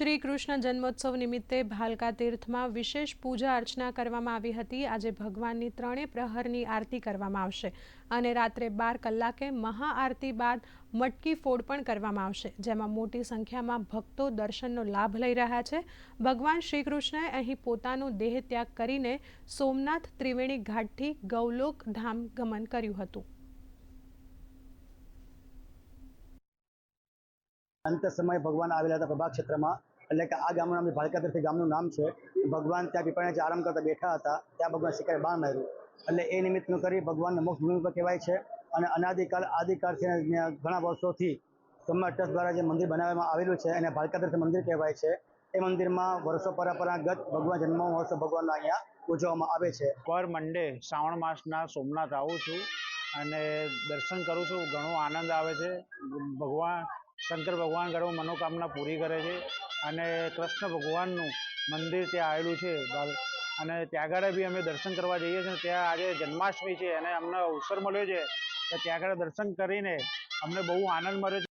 શ્રી કૃષ્ણ જન્મોત્સવ નિમિત્તે ભાલકા તીર્થમાં વિશેષ પૂજા અર્ચના કરવામાં આવી હતી. આજે ભગવાનની ત્રણેય પ્રહરની આરતી કરવામાં આવશે અને રાત્રે બાર કલાકે મહાઆરતી બાદ મટકી ફોડ પણ કરવામાં આવશે, જેમાં મોટી સંખ્યામાં ભક્તો દર્શનનો લાભ લઈ રહ્યા છે. ભગવાન શ્રી કૃષ્ણએ અહીં પોતાનો દેહ ત્યાગ કરીને સોમનાથ ત્રિવેણી ઘાટથી ગૌલોક ધામ ગમન કર્યું હતું. અંત સમયે ભગવાન આવેલા હતા પ્રભા ક્ષેત્રમાં. એટલે કે આ ગામનું નામ ભાલકા તીર્થ ગામનું નામ છે. ભગવાન ત્યાં પીપળા જે આરામ કરતા બેઠા હતા. ત્યાં ભગવાન શિકારે બાણ માર્યું એટલે એ નિમિત્તનું કરી ભગવાનને મોક્ષ ભૂમિ પર કહેવાય છે. અને અનાદિકાલ, આદિકાળથી ઘણા વર્ષોથી સોમનાથ ટ્રસ્ટ દ્વારા જે મંદિર બનાવવામાં આવેલું છે એને ભાલકા તીર્થ મંદિર કહેવાય છે. એ મંદિરમાં વર્ષો પરંપરાગત ભગવાન જન્મ મહોત્સવ ભગવાનનો અહીંયા ઉજવવામાં આવે છે. પર મંડે શ્રાવણ માસના સોમનાથ આવું છું અને દર્શન કરું છું. ઘણો આનંદ આવે છે. ભગવાન શંકર ભગવાન ઘણો મનોકામના પૂરી કરે છે અને કૃષ્ણ ભગવાનનું મંદિર ત્યાં આવેલું છે. અને ત્યાં આગળ બી અમે દર્શન કરવા જઈએ છીએ. ત્યાં આજે જન્માષ્ટમી છે અને અમને અવસર મળ્યો છે. ત્યાં આગળ દર્શન કરીને અમને બહુ આનંદ મળ્યો છે.